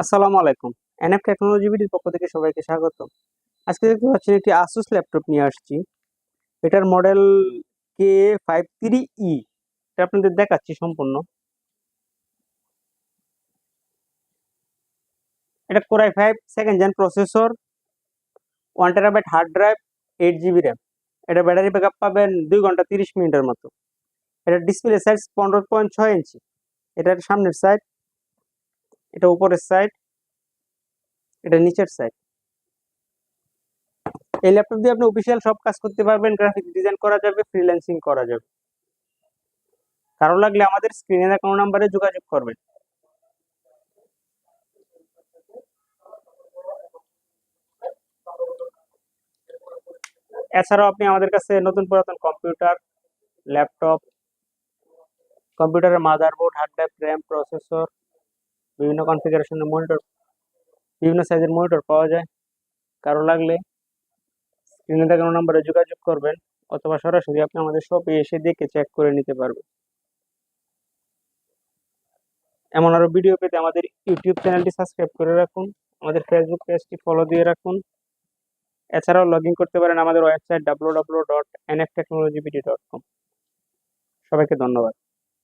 আসসালামু আলাইকুম। NF technology বিডির পক্ষ থেকে সবাইকে স্বাগত আজকে দেখতে পাচ্ছেন একটি আসুস ল্যাপটপ নিয়ে আসছি। এটার model K five three E এটা আপনাদের দেখাচ্ছি সম্পূর্ণ। এটা core i five second gen processor one terabyte hard drive eight GB RAM এটা ব্যাটারি ব্যাকআপ পাবেন দুই ঘণ্টা তিরিশ মিনিটের মতো। এটার ডিসপ্লে সাইজ পনেরো পয়েন্ট ছয় ইঞ্চি এটার সামনের সাইড এটা উপরের সাইড এটা নিচের সাইড এই ল্যাপটপ দিয়ে আপনি অফিসিয়াল সব কাজ করতে পারবেন গ্রাফিক ডিজাইন করা যাবে ফ্রিল্যান্সিং করা যাবে। কারও লাগলে আমাদের স্ক্রিনে দেখানো নাম্বারে যোগাযোগ করবেন। এছাড়াও আপনি আমাদের কাছে নতুন পুরাতন কম্পিউটার ল্যাপটপ কম্পিউটারের motherboard hard drive RAM processor বিভিন্ন কনফিগারেশনের মনিটর বিভিন্ন সাইজের মনিটর পাওয়া যায়। কারও লাগলে স্ক্রিনে দেখানো নাম্বারে যোগাযোগ করবেন অথবা সরাসরি আপনি আমাদের শপে এসে দেখে চেক করে নিতে পারবেন। এমন আরও ভিডিও পেতে আমাদের ইউটিউব চ্যানেলটি সাবস্ক্রাইব করে রাখুন, আমাদের ফেসবুক পেজটি ফলো দিয়ে রাখুন। এছাড়াও লগ করতে পারেন আমাদের website W W dot N F technology dot com সবাইকে ধন্যবাদ।